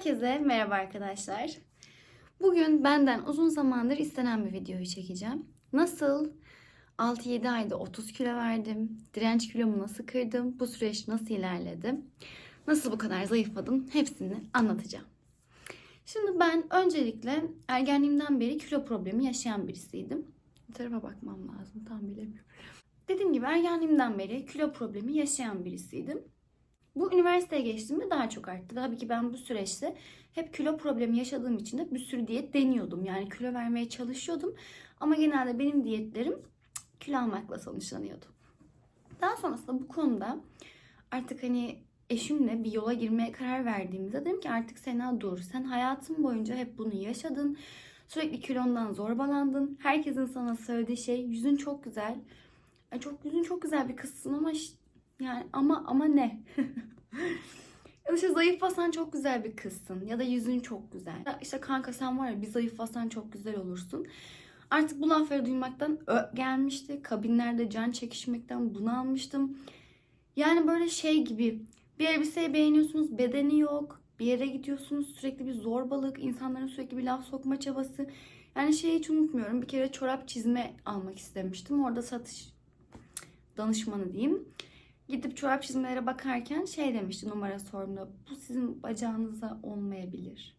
Herkese merhaba arkadaşlar. Bugün benden uzun zamandır istenen bir videoyu çekeceğim. Nasıl 6-7 ayda 30 kilo verdim, direnç kilomu nasıl kırdım, bu süreç nasıl ilerledi, nasıl bu kadar zayıfladım hepsini anlatacağım. Şimdi ben öncelikle ergenliğimden beri kilo problemi yaşayan birisiydim. Bu tarafa bakmam lazım tam bilemiyorum. Dediğim gibi ergenliğimden beri kilo problemi yaşayan birisiydim. Bu üniversiteye geçtiğimde daha çok arttı. Tabii ki ben bu süreçte hep kilo problemi yaşadığım için de bir sürü diyet deniyordum. Yani kilo vermeye çalışıyordum. Ama genelde benim diyetlerim kilo almakla sonuçlanıyordu. Daha sonrasında bu konuda artık hani eşimle bir yola girmeye karar verdiğimizde dedim ki artık Sena dur. Sen hayatın boyunca hep bunu yaşadın. Sürekli kilondan zorbalandın. Herkesin sana söylediği şey yüzün çok güzel. Ay çok yüzün çok güzel bir kızsın ama ş- yani ama ama ne? işte zayıflasan çok güzel bir kızsın ya da yüzün çok güzel. Ya işte kanka sen var ya bir zayıflasan çok güzel olursun. Artık bu lafları duymaktan ö- gelmişti. Kabinlerde can çekişmekten bunalmıştım. Yani böyle şey gibi bir elbiseyi beğeniyorsunuz bedeni yok. Bir yere gidiyorsunuz sürekli bir zorbalık, insanların sürekli bir laf sokma çabası. Yani şeyi hiç unutmuyorum. Bir kere çorap çizme almak istemiştim. Orada satış danışmanı diyeyim. Gidip çorap çizmelere bakarken şey demişti numara sorduğumda. Bu sizin bacağınıza olmayabilir.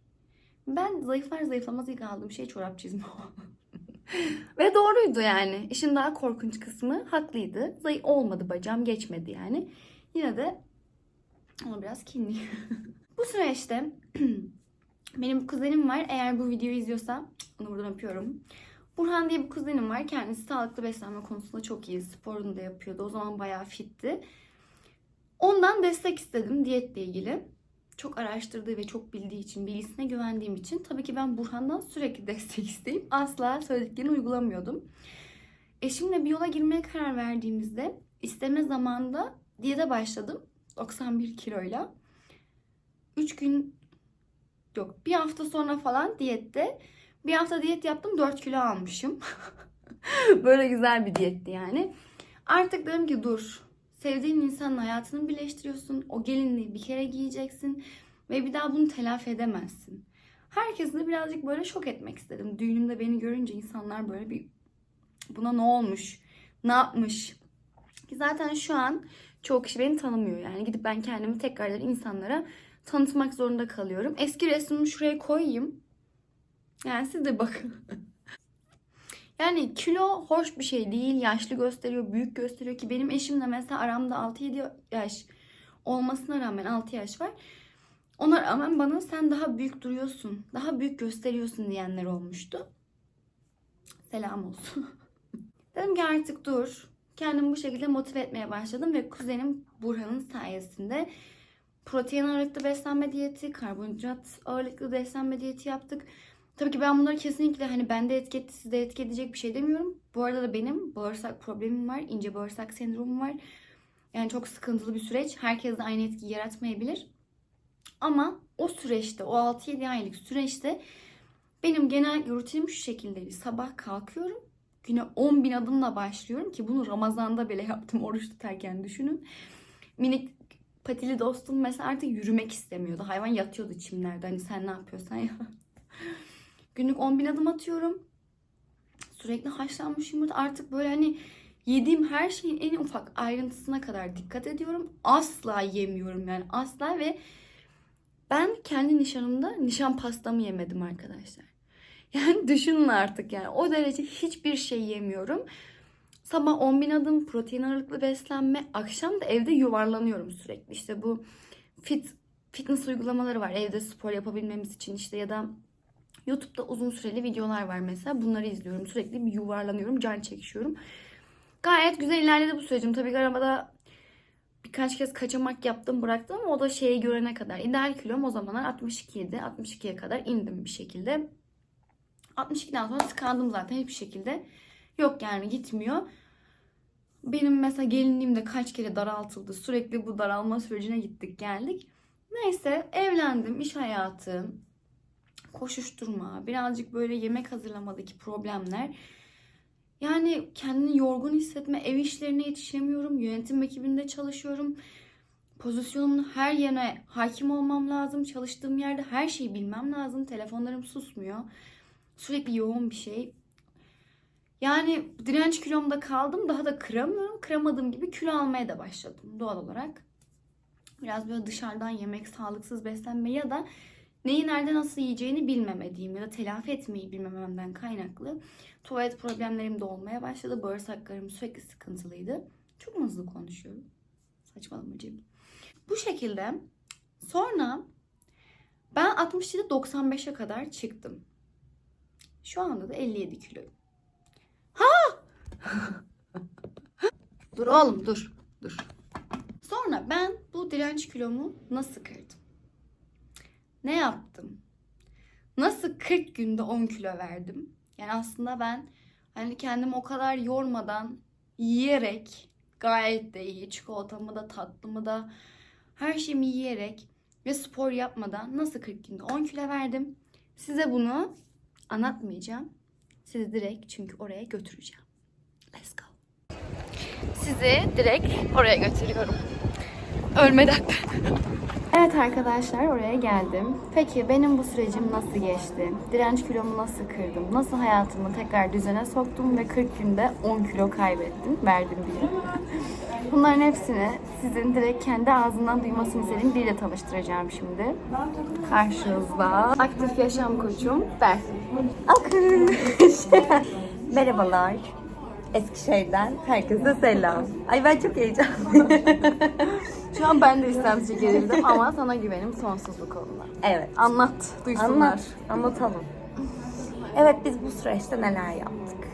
Ben zayıflar zayıflamaz ilk aldığım şey çorap çizme Ve doğruydu yani. İşin daha korkunç kısmı haklıydı. Zayıf olmadı bacağım geçmedi yani. Yine de ona biraz kinli. bu süreçte benim kuzenim var. Eğer bu videoyu izliyorsa onu buradan öpüyorum. Burhan diye bir kuzenim var. Kendisi sağlıklı beslenme konusunda çok iyi. Sporunu da yapıyordu. O zaman bayağı fitti. Ondan destek istedim diyetle ilgili. Çok araştırdığı ve çok bildiği için, bilgisine güvendiğim için tabii ki ben Burhan'dan sürekli destek isteyip asla söylediklerini uygulamıyordum. Eşimle bir yola girmeye karar verdiğimizde isteme zamanında diyete başladım. 91 kiloyla. 3 gün yok bir hafta sonra falan diyette bir hafta diyet yaptım 4 kilo almışım. Böyle güzel bir diyetti yani. Artık dedim ki dur. Sevdiğin insanın hayatını birleştiriyorsun. O gelinliği bir kere giyeceksin. Ve bir daha bunu telafi edemezsin. Herkesi de birazcık böyle şok etmek istedim. Düğünümde beni görünce insanlar böyle bir buna ne olmuş? Ne yapmış? Ki zaten şu an çoğu kişi beni tanımıyor. Yani gidip ben kendimi tekrardan insanlara tanıtmak zorunda kalıyorum. Eski resmimi şuraya koyayım. Yani siz de bakın. yani kilo hoş bir şey değil. Yaşlı gösteriyor, büyük gösteriyor ki benim eşimle mesela aramda 6-7 yaş olmasına rağmen 6 yaş var. Ona rağmen bana sen daha büyük duruyorsun, daha büyük gösteriyorsun diyenler olmuştu. Selam olsun. Dedim ki artık dur. Kendimi bu şekilde motive etmeye başladım ve kuzenim Burhan'ın sayesinde protein ağırlıklı beslenme diyeti, karbonhidrat ağırlıklı beslenme diyeti yaptık. Tabii ki ben bunları kesinlikle hani bende etki etti, sizde etki edecek bir şey demiyorum. Bu arada da benim bağırsak problemim var, ince bağırsak sendromum var. Yani çok sıkıntılı bir süreç. Herkes de aynı etkiyi yaratmayabilir. Ama o süreçte, o 6-7 aylık süreçte benim genel rutinim şu şekildeydi. Sabah kalkıyorum. Güne 10 bin adımla başlıyorum ki bunu Ramazan'da bile yaptım oruç tutarken düşünün. Minik patili dostum mesela artık yürümek istemiyordu. Hayvan yatıyordu çimlerde. Hani sen ne yapıyorsan ya. Günlük 10 bin adım atıyorum. Sürekli haşlanmış yumurta. Artık böyle hani yediğim her şeyin en ufak ayrıntısına kadar dikkat ediyorum. Asla yemiyorum yani asla ve ben kendi nişanımda nişan pastamı yemedim arkadaşlar. Yani düşünün artık yani o derece hiçbir şey yemiyorum. Sabah 10 bin adım protein ağırlıklı beslenme. Akşam da evde yuvarlanıyorum sürekli. İşte bu fit fitness uygulamaları var evde spor yapabilmemiz için işte ya da YouTube'da uzun süreli videolar var mesela. Bunları izliyorum. Sürekli bir yuvarlanıyorum, can çekişiyorum. Gayet güzel ilerledi bu sürecim. Tabii ki arabada birkaç kez kaçamak yaptım bıraktım ama o da şeye görene kadar. İdeal kilom o zamanlar 62 idi. 62'ye kadar indim bir şekilde. 62'den sonra tıkandım zaten hiçbir şekilde. Yok yani gitmiyor. Benim mesela gelinliğim de kaç kere daraltıldı. Sürekli bu daralma sürecine gittik geldik. Neyse evlendim, iş hayatı, koşuşturma, birazcık böyle yemek hazırlamadaki problemler. Yani kendini yorgun hissetme, ev işlerine yetişemiyorum, yönetim ekibinde çalışıyorum. pozisyonumun her yerine hakim olmam lazım. Çalıştığım yerde her şeyi bilmem lazım. Telefonlarım susmuyor. Sürekli yoğun bir şey. Yani direnç kilomda kaldım. Daha da kıramıyorum. Kıramadığım gibi kilo almaya da başladım doğal olarak. Biraz böyle dışarıdan yemek, sağlıksız beslenme ya da neyi nerede nasıl yiyeceğini bilmemediğim ya da telafi etmeyi bilmememden kaynaklı tuvalet problemlerim de olmaya başladı. Bağırsaklarım sürekli sıkıntılıydı. Çok hızlı konuşuyorum? Saçmalama Cem. Bu şekilde sonra ben 67 95'e kadar çıktım. Şu anda da 57 kiloyum. dur oğlum dur. Dur. Sonra ben bu direnç kilomu nasıl kırdım? Ne yaptım? Nasıl 40 günde 10 kilo verdim? Yani aslında ben hani kendimi o kadar yormadan yiyerek gayet de iyi çikolatamı da tatlımı da her şeyimi yiyerek ve spor yapmadan nasıl 40 günde 10 kilo verdim? Size bunu anlatmayacağım. Sizi direkt çünkü oraya götüreceğim. Let's go. Sizi direkt oraya götürüyorum. Ölmeden. Evet arkadaşlar oraya geldim. Peki benim bu sürecim nasıl geçti? Direnç kilomu nasıl kırdım? Nasıl hayatımı tekrar düzene soktum ve 40 günde 10 kilo kaybettim, verdim diye. Bunların hepsini sizin direkt kendi ağzından duymasını istediğim biriyle tanıştıracağım şimdi. Karşınızda aktif yaşam koçum Berfin. Alkış. Merhabalar. Eskişehir'den herkese selam. Ay ben çok heyecanlıyım. Şu an ben de istemsiz gerildim ama sana güvenim sonsuz bu konuda. evet. Anlat, duysunlar. Anlat. Anlatalım. Evet biz bu süreçte neler yaptık?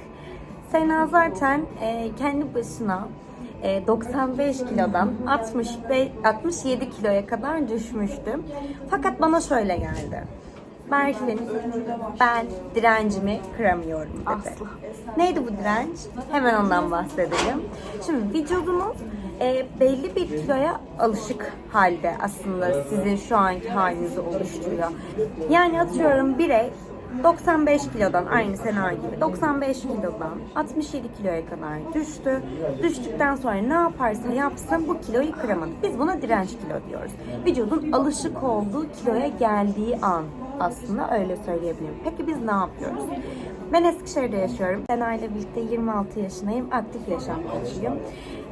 Sena zaten e, kendi başına e, 95 kilodan 65, 67 kiloya kadar düşmüştü. Fakat bana şöyle geldi. Berfin, ben direncimi kıramıyorum dedi. Asla. Neydi bu direnç? Hemen ondan bahsedelim. Şimdi vücudumuz e, belli bir kiloya alışık halde aslında sizin şu anki halinizi oluşturuyor. Yani atıyorum birey 95 kilodan aynı Sena gibi 95 kilodan 67 kiloya kadar düştü. Düştükten sonra ne yaparsa yapsın bu kiloyu kıramadı. Biz buna direnç kilo diyoruz. Vücudun alışık olduğu kiloya geldiği an aslında öyle söyleyebilirim. Peki biz ne yapıyoruz? Ben Eskişehir'de yaşıyorum. Sena ile birlikte 26 yaşındayım. Aktif yaşam koçuyum.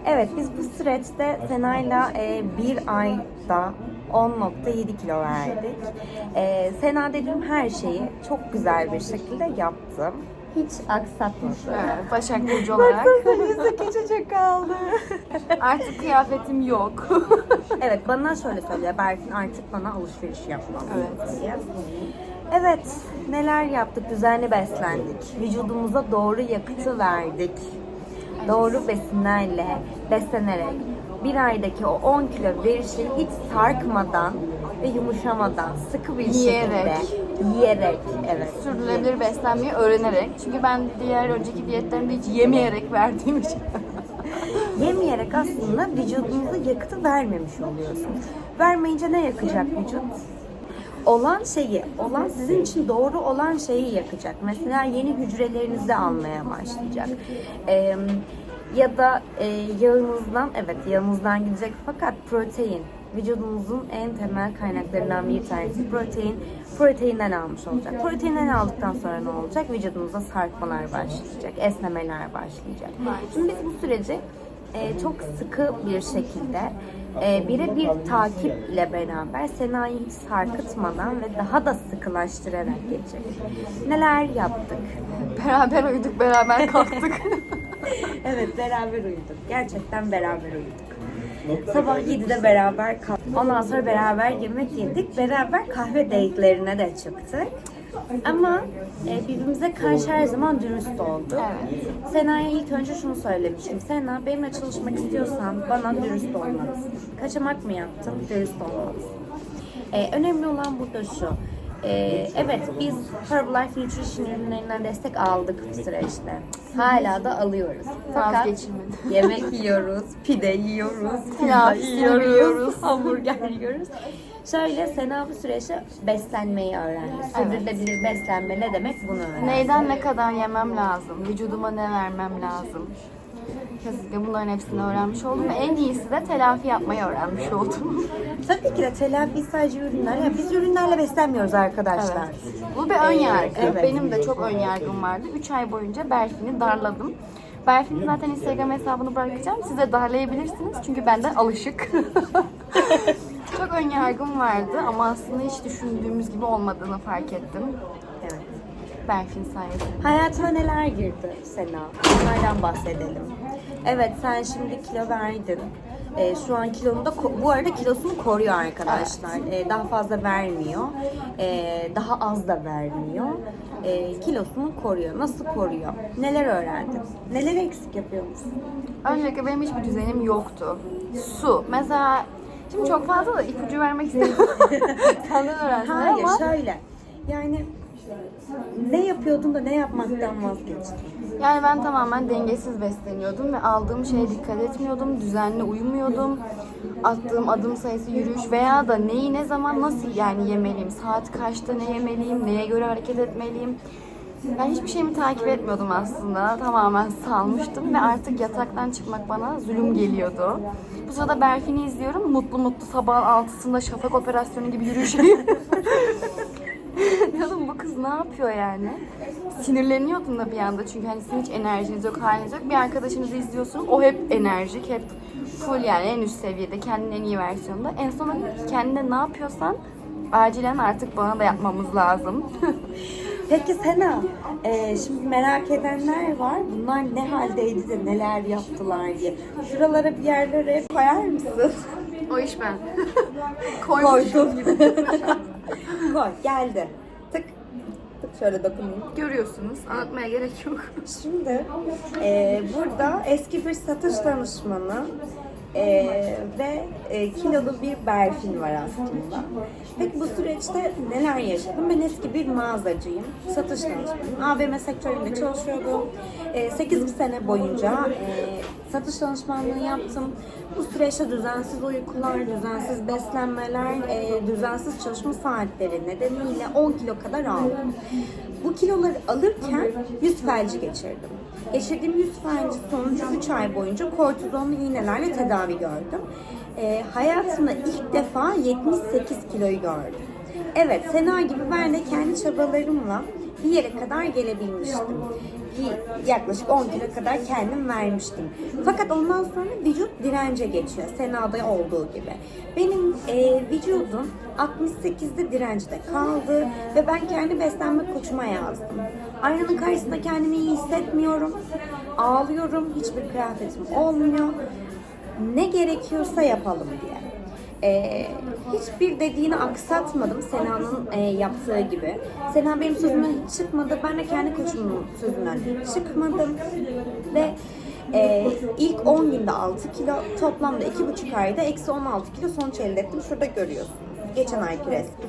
Evet biz bu süreçte Sena'yla e, bir ayda 10.7 kilo verdik. E, Sena dediğim her şeyi çok güzel bir şekilde yaptım. Hiç aksatmadım. Evet, Başak Burcu olarak Yüzü küçücük kaldı. artık kıyafetim yok. evet bana şöyle söylüyor. Berfin artık bana alışveriş yapmam Evet. diye. Evet neler yaptık? Düzenli beslendik. Vücudumuza doğru yakıtı verdik. Doğru besinlerle beslenerek bir aydaki o 10 kilo verişi hiç sarkmadan ve yumuşamadan sıkı bir Yiyerek. şekilde yiyerek evet Sürdürülebilir beslenmeyi öğrenerek. Çünkü ben diğer önceki diyetlerimde hiç yemeyerek verdiğim için. Yemeyerek aslında vücudunuza yakıtı vermemiş oluyorsun. Vermeyince ne yakacak vücut? Olan şeyi, olan sizin için doğru olan şeyi yakacak. Mesela yeni hücrelerinizi almaya başlayacak. Ee, ya da e, yağınızdan, evet yağınızdan gidecek fakat protein, vücudumuzun en temel kaynaklarından bir tanesi protein. Proteinden almış olacak. Proteinden aldıktan sonra ne olacak? Vücudumuza sarkmalar başlayacak, esnemeler başlayacak. Şimdi biz bu süreci e, çok sıkı bir şekilde e, birebir takiple beraber Sena'yı hiç sarkıtmadan ve daha da sıkılaştırarak geçecek. Neler yaptık? beraber uyuduk, beraber kalktık. Evet beraber uyuduk. Gerçekten beraber uyuduk. Sabah 7'de beraber kalktık. Ondan sonra beraber yemek yedik. Beraber kahve date'lerine de çıktık. Ama e, birbirimize karşı her zaman dürüst olduk. Evet. Sena'ya ilk önce şunu söylemiştim. Sena benimle çalışmak istiyorsan bana dürüst olmalısın. Kaçamak mı yaptın? Dürüst olmalısın. E, önemli olan burada şu. E, evet biz Herbalife Nutrition ürünlerinden destek aldık bu süreçte. Hala da alıyoruz. Fakat yemek yiyoruz, pide yiyoruz, pizza Pilav yiyoruz, yiyoruz. hamburger yiyoruz. Şöyle Sena bu süreçte beslenmeyi öğrendi. Sürdürülebilir beslenme ne demek bunu öğrendi. Neyden ne kadar yemem lazım? Vücuduma ne vermem lazım? Kesinlikle bunların hepsini öğrenmiş oldum ve en iyisi de telafi yapmayı öğrenmiş oldum. Tabii ki de telafi sadece ürünler. Ya biz ürünlerle beslenmiyoruz arkadaşlar. Bu bir ön yargı. evet. Benim de çok ön yargım vardı. 3 ay boyunca Berfin'i darladım. Berfin'in zaten Instagram hesabını bırakacağım. Siz de darlayabilirsiniz çünkü benden alışık. çok ön yargım vardı ama aslında hiç düşündüğümüz gibi olmadığını fark ettim. Evet. Berfin sayesinde. Hayatıma neler girdi Sena? Bunlardan bahsedelim. Evet sen şimdi kilo verdin. Ee, şu an kilonu da bu arada kilosunu koruyor arkadaşlar. Ee, daha fazla vermiyor. Ee, daha az da vermiyor. Ee, kilosunu koruyor. Nasıl koruyor? Neler öğrendin? Neler eksik yapıyormuşsun? Öncelikle benim hiçbir düzenim yoktu. Su. Mesela şimdi çok fazla da ipucu vermek istemiyorum. Senden öğrensinler Hayır ama şöyle. Yani ne yapıyordun da ne yapmaktan vazgeçtin? Yani ben tamamen dengesiz besleniyordum ve aldığım şeye dikkat etmiyordum. Düzenli uyumuyordum. Attığım adım sayısı, yürüyüş veya da neyi ne zaman nasıl yani yemeliyim? Saat kaçta ne yemeliyim? Neye göre hareket etmeliyim? Ben hiçbir şeyimi takip etmiyordum aslında. Tamamen salmıştım ve artık yataktan çıkmak bana zulüm geliyordu. Bu sırada Berfin'i izliyorum. Mutlu mutlu sabahın altısında şafak operasyonu gibi yürüyüş Diyordum bu kız ne yapıyor yani? Sinirleniyordum da bir anda çünkü hani sizin hiç enerjiniz yok, haliniz yok. Bir arkadaşınızı izliyorsunuz, o hep enerjik, hep full yani en üst seviyede, kendinin en iyi versiyonunda. En son ki kendine ne yapıyorsan acilen artık bana da yapmamız lazım. Peki Sena, e, şimdi merak edenler var. Bunlar ne haldeydi de neler yaptılar diye. Şuralara bir yerlere koyar mısın? o iş ben. Koydum. Koy, geldi. Tık. Şöyle dokunayım. Görüyorsunuz, anlatmaya gerek yok. Şimdi e, burada eski bir satış danışmanı e, ve e, kilolu bir Berfin var aslında. Peki bu süreçte neler yaşadım? Ben eski bir mağazacıyım. Satış danışmanıyım. AVM sektöründe çalışıyordum. E, 8 sene boyunca e, satış danışmanlığı yaptım. Bu süreçte düzensiz uykular, düzensiz beslenmeler, e, düzensiz çalışma saatleri nedeniyle 10 kilo kadar aldım. Bu kiloları alırken yüz felci geçirdim. Geçirdiğim yüz felci sonucu 3 ay boyunca kortizonlu iğnelerle tedavi gördüm. E, hayatımda ilk defa 78 kiloyu gördüm. Evet, Sena gibi ben de kendi çabalarımla bir yere kadar gelebilmiştim. Yaklaşık 10 kilo kadar kendim vermiştim. Fakat ondan sonra vücut dirence geçiyor. Sena'da olduğu gibi. Benim e, vücudum 68'de direncde kaldı ve ben kendi beslenme koçuma yazdım. Aynanın karşısında kendimi iyi hissetmiyorum. Ağlıyorum. Hiçbir kıyafetim olmuyor. Ne gerekiyorsa yapalım diye. Ee, hiçbir dediğini aksatmadım Sena'nın e, yaptığı gibi. Sena benim sözümden hiç çıkmadı. Ben de kendi koçumun sözünden çıkmadım. Ve e, ilk 10 günde 6 kilo, toplamda 2,5 ayda eksi 16 kilo sonuç elde ettim. Şurada görüyorsunuz. Geçen ayki resmi.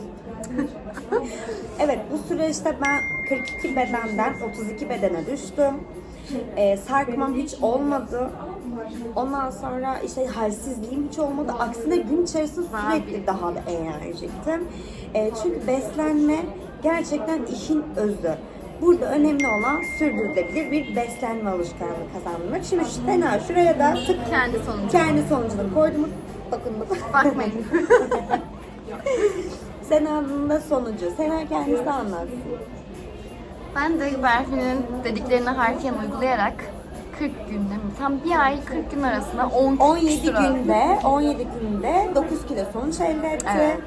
evet bu süreçte ben 42 bedenden 32 bedene düştüm. Ee, sarkmam hiç olmadı. Ondan sonra işte halsizliğim hiç olmadı. Aksine gün içerisinde sürekli daha da enerjiktim. Ee, çünkü beslenme gerçekten işin özü. Burada önemli olan sürdürülebilir bir beslenme alışkanlığı kazanmak. Şimdi şu Sena şuraya da tık Kendi sonucu. kendi sonucunu koydum. Bakın bakın. Bakmayın. Sena'nın da sonucu. Sena kendisi anlatsın. Ben de Berfin'in dediklerini harfiyen uygulayarak 40 günde mi? Tam bir ay 40 gün arasında 10 17 küsur günde 17 günde 9 kilo sonuç elde etti. Evet.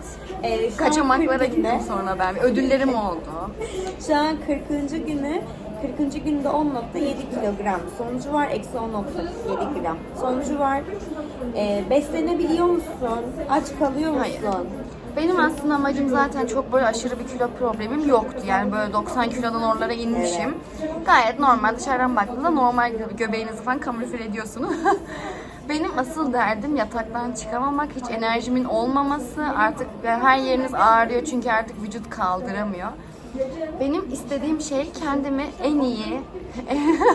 Ee, şu an Kaçamaklara 40 günde- gittim sonra ben. Ödüllerim oldu. Şu an 40. günü 40. günde 10.7 kilogram sonucu var. Eksi 10.7 gram sonucu var. Ee, beslenebiliyor musun? Aç kalıyor musun? Hayır. Benim aslında amacım zaten çok böyle aşırı bir kilo problemim yoktu. Yani böyle 90 kilodan oralara inmişim. Gayet normal. Dışarıdan baktığında normal gibi göbeğinizi falan kamufle ediyorsunuz. Benim asıl derdim yataktan çıkamamak, hiç enerjimin olmaması. Artık yani her yeriniz ağrıyor çünkü artık vücut kaldıramıyor. Benim istediğim şey kendimi en iyi,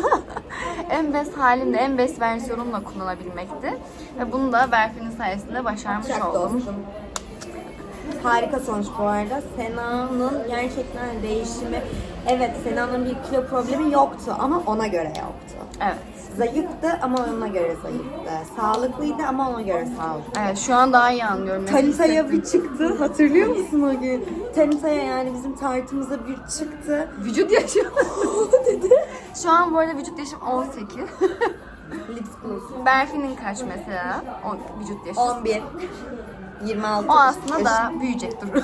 en best halimle, en best versiyonumla kullanabilmekti. Ve bunu da Berfin'in sayesinde başarmış Çak oldum. dostum. Harika sonuç bu arada. Sena'nın gerçekten değişimi. Evet Sena'nın bir kilo problemi yoktu ama ona göre yoktu. Evet. Zayıftı ama ona göre zayıftı. Sağlıklıydı ama ona göre sağlıklı. Evet şu an daha iyi anlıyorum. Tanita'ya bir çıktı. Hatırlıyor musun o gün? Tanita'ya yani bizim tartımıza bir çıktı. Vücut yaşım. dedi. Şu an bu arada vücut yaşım 18. Lips. Berfin'in kaç mesela? O vücut yaşı. 11. 26. O aslında yaş- da büyüyecek dur.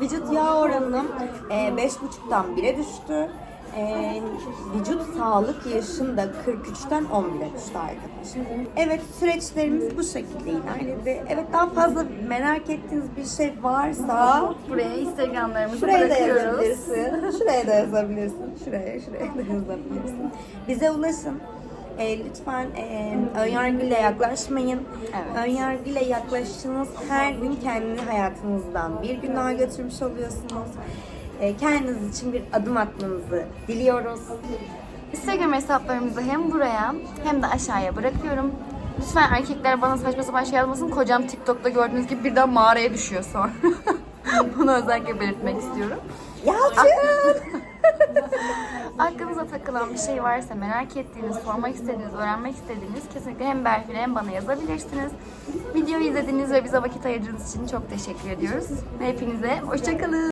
Vücut yağ oranım e, 5,5'tan 1'e düştü. E, vücut sağlık yaşım da 43'ten 11'e düştü arkadaşlar. Evet süreçlerimiz bu şekilde ilerledi. Evet daha fazla merak ettiğiniz bir şey varsa Buraya Instagramlarımızı Şuraya da bırakıyoruz. yazabilirsin. Şuraya da yazabilirsin. Şuraya, şuraya da yazabilirsin. Bize ulaşın. E, lütfen e, önyargıyla yaklaşmayın. Evet. Önyargıyla yaklaştığınız her gün kendi hayatınızdan bir gün daha götürmüş oluyorsunuz. E, kendiniz için bir adım atmanızı diliyoruz. Instagram hesaplarımızı hem buraya hem de aşağıya bırakıyorum. Lütfen erkekler bana saçma sapan şey yazmasın. Kocam TikTok'ta gördüğünüz gibi birden mağaraya düşüyor sonra. Bunu özellikle belirtmek istiyorum. Yalçın! Aklınıza takılan bir şey varsa merak ettiğiniz, sormak istediğiniz, öğrenmek istediğiniz kesinlikle hem Berfin'e hem bana yazabilirsiniz. Videoyu izlediğiniz ve bize vakit ayırdığınız için çok teşekkür ediyoruz. Hepinize hoşçakalın.